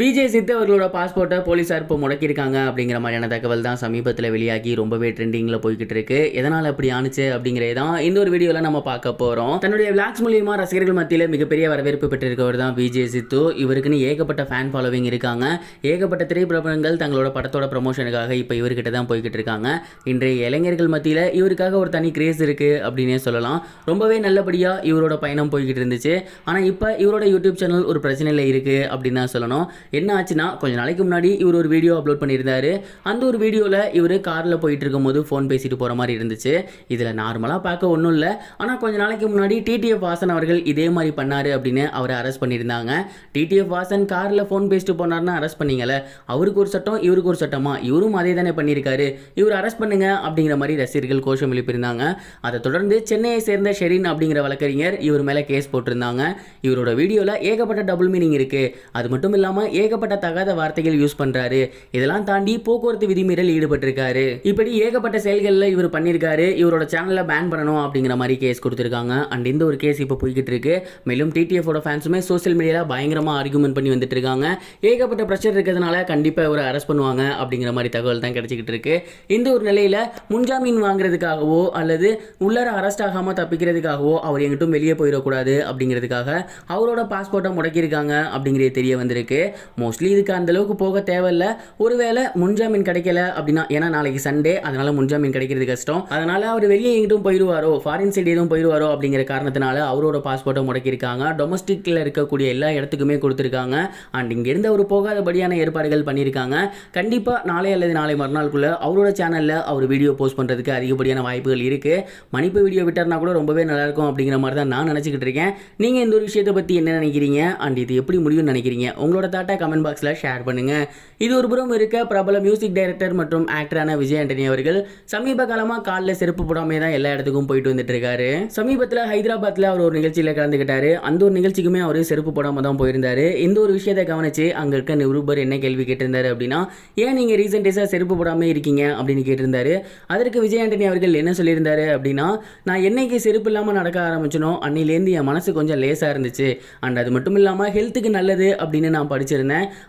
விஜய் சித்து அவர்களோட பாஸ்போர்ட்டை போலீஸார் இப்போ முடக்கியிருக்காங்க அப்படிங்கிற மாதிரியான தகவல் தான் சமீபத்தில் வெளியாகி ரொம்பவே ட்ரெண்டிங்கில் போய்கிட்டு இருக்கு. எதனால் அப்படி ஆணுச்சு அப்படிங்கிறது தான் இந்த ஒரு வீடியோவில் நம்ம பார்க்க போகிறோம் தன்னுடைய விளாக்ஸ் மூலியமாக ரசிகர்கள் மத்தியில் மிகப்பெரிய வரவேற்பு பெற்றிருக்கவர் தான் விஜய் சித்து. இவருக்குன்னு ஏகப்பட்ட ஃபேன் ஃபாலோவிங் இருக்காங்க. ஏகப்பட்ட திரைப்பிரபலங்கள் தங்களோட படத்தோட ப்ரமோஷனுக்காக இப்போ இவர்கிட்ட தான் போய்கிட்டு இருக்காங்க. இன்றைய இளைஞர்கள் மத்தியில் இவருக்காக ஒரு தனி கிரேஸ் இருக்குது அப்படின்னே சொல்லலாம். ரொம்பவே நல்லபடியாக இவரோட பயணம் போய்கிட்டு இருந்துச்சு. ஆனால் இப்போ இவரோட யூடியூப் சேனல் ஒரு பிரச்சனையில் இருக்குது அப்படின்னு தான் சொல்லணும். என்ன ஆச்சுன்னா கொஞ்சம் நாளைக்கு முன்னாடி இவர் ஒரு வீடியோ அப்லோட் பண்ணியிருந்தாரு. அந்த ஒரு வீடியோவில் இவர் காரில் போயிட்டு இருக்கும்போது ஃபோன் பேசிட்டு போகிற மாதிரி இருந்துச்சு. இதில் நார்மலாக பார்க்க ஒன்றும் இல்லை. ஆனால் கொஞ்ச நாளைக்கு முன்னாடி டிடிஎஃப் வாசன் அவர்கள் இதே மாதிரி பண்ணார் அப்படின்னு அவரை அரெஸ்ட் பண்ணியிருந்தாங்க. டிடிஎஃப் வாசன் காரில் ஃபோன் பேசிட்டு போனார்னா அரெஸ்ட் பண்ணிங்களே அவருக்கு ஒரு சட்டம் இவருக்கு ஒரு சட்டமா? இவரும் அதே தானே பண்ணியிருக்காரு. இவர் அரெஸ்ட் பண்ணுங்க அப்படிங்கிற மாதிரி ரசிகர்கள் கோஷம் எழுப்பியிருந்தாங்க. அதை தொடர்ந்து சென்னையை சேர்ந்த ஷெரின் அப்படிங்கிற வழக்கறிஞர் இவர் மேலே கேஸ் போட்டிருந்தாங்க. இவரோட வீடியோவில் ஏகப்பட்ட டபுள் மீனிங் இருக்குது அது மட்டும் இல்லாமல் ஏகப்பட்ட தகாத வார்த்தைகள் யூஸ் பண்ணுறாரு இதெல்லாம் தாண்டி போக்குவரத்து விதிமீறல் ஈடுபட்டிருக்காரு. இப்படி ஏகப்பட்ட செயல்களில் இவர் பண்ணியிருக்காரு இவரோட சேனலை பேன் பண்ணணும் அப்படிங்கிற மாதிரி கேஸ் கொடுத்துருக்காங்க. அண்ட் இந்த ஒரு கேஸ் இப்போ போய்கிட்டு இருக்கு. மேலும் டிடிஎஃபோட ஃபேன்ஸுமே சோஷியல் மீடியாவில் பயங்கரமாக ஆர்குமெண்ட் பண்ணி வந்துட்டு இருக்காங்க. ஏகப்பட்ட ப்ரெஷர் இருக்கிறதுனால கண்டிப்பாக இவரை அரெஸ்ட் பண்ணுவாங்க அப்படிங்கிற மாதிரி தகவல் தான் கிடைச்சிக்கிட்டு இருக்கு. இந்த ஒரு நிலையில் முன்ஜாமீன் வாங்குறதுக்காகவோ அல்லது உள்ளார அரெஸ்ட் ஆகாமல் தப்பிக்கிறதுக்காகவோ அவர் எங்கிட்டும் வெளியே போயிடக்கூடாது அப்படிங்கிறதுக்காக அவரோட பாஸ்போர்ட்டை முடக்கியிருக்காங்க அப்படிங்கிறது தெரிய வந்திருக்கு. மோஸ்ட்லி இதுக்கு அந்த அளவுக்கு போக தேவையில்ல. ஒருவேளை முன்ஜாமீன் கிடைக்கல அப்படின்னா ஏன்னா நாளைக்கு சண்டே அதனால முன்ஜாமீன் கிடைக்கிறது கஷ்டம். அதனால அவர் வெளியே எங்கிட்டும் போயிடுவாரோ ஃபாரின் சைடு எதுவும் போயிடுவாரோ அப்படிங்கிற காரணத்தினால அவரோட பாஸ்போர்ட்டை முடக்கியிருக்காங்க. டொமஸ்டிக்கில் இருக்கக்கூடிய எல்லா இடத்துக்குமே கொடுத்துருக்காங்க. அண்ட் இங்கேருந்து அவர் போகாதபடியான ஏற்பாடுகள் பண்ணியிருக்காங்க. கண்டிப்பாக நாளை அல்லது நாளை மறுநாளுக்குள்ளே அவரோட சேனலில் அவர் வீடியோ போஸ்ட் பண்ணுறதுக்கு அதிகப்படியான வாய்ப்புகள் இருக்குது மணிப்பு வீடியோ விட்டார்னா கூட ரொம்பவே நல்லாயிருக்கும் அப்படிங்கிற மாதிரி தான் நான் நினச்சிக்கிட்டு இருக்கேன். நீங்கள் இந்த ஒரு விஷயத்தை பற்றி என்ன நினைக்கிறீங்க? அண்ட் இது எப்படி முடியும்னு நினைக்கிறீங்க? உங்களோட தாட்டா கமெண்ட் பாக்ஸில் ஷேர் பண்ணுங்கள் இது ஒரு புறம் இருக்க பிரபல மியூசிக் டைரக்டர் மற்றும் ஆக்டரான விஜய் ஆண்டனி அவர்கள் சமீப காலமாக காலில் செருப்பு போடாமே தான் எல்லா இடத்துக்கும் போயிட்டு வந்துட்டு இருக்காரு சமீபத்தில் ஹைதராபாத்தில் அவர் ஒரு நிகழ்ச்சியில் கலந்துக்கிட்டாரு. அந்த ஒரு நிகழ்ச்சிக்குமே அவர் செருப்பு போடாமல் தான் போயிருந்தாரு. இந்த ஒரு விஷயத்தை கவனிச்சு அங்கே இருக்க நிருபர் என்ன கேள்வி கேட்டிருந்தாரு அப்படின்னா ஏன் நீங்கள் ரீசெண்ட் டேஸாக செருப்பு போடாமல் இருக்கீங்க? அப்படின்னு கேட்டிருந்தாரு. அதற்கு விஜய் ஆண்டனி அவர்கள் என்ன சொல்லியிருந்தாரு அப்படின்னா நான் என்னைக்கு செருப்பு இல்லாமல் நடக்க ஆரம்பிச்சனோ அன்னிலேருந்து என் மனசு கொஞ்சம் லேசாக இருந்துச்சு. அண்ட் அது மட்டும் இல்லாமல் ஹெல்த்துக்கு நல்லது அப்படின்னு நான் படிச்சிருந்தேன்.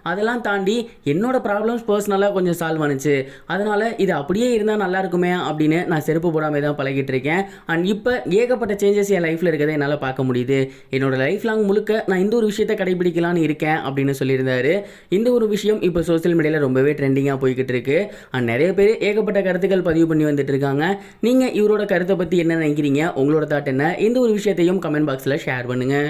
அதெல்லாம் தாண்டி என்னோட ப்ராப்ளம்ஸ் பர்சனலாக கொஞ்சம் சால்வ் ஆனுச்சு. அதனால் இது அப்படியே இருந்தால் நல்லா இருக்குமே அப்படின்னு நான் செருப்பு போடாமல் தான் பழகிட்டு இருக்கேன். அண்ட் இப்போ ஏகப்பட்ட சேஞ்சஸ் என் லைஃப்பில் இருக்கிறத என்னால் பார்க்க முடியுது. என்னோட லைஃப் லாங் முழுக்க நான் இந்த ஒரு விஷயத்தை கடைபிடிக்கலான்னு இருக்கேன் அப்படின்னு சொல்லியிருந்தாரு. இந்த ஒரு விஷயம் இப்போ சோஷியல் மீடியாவில் ரொம்பவே ட்ரெண்டிங்காக போய்கிட்டு இருக்கு. அண்ட் நிறைய பேர் ஏகப்பட்ட கருத்துக்கள் பதிவு பண்ணி வந்துட்டு இருக்காங்க. நீங்கள் இவரோட கருத்தை பற்றி என்ன நினைக்கிறீங்க? உங்களோட தாட் என்ன? இந்த ஒரு விஷயத்தையும் கமெண்ட் பாக்ஸில் ஷேர் பண்ணுங்கள்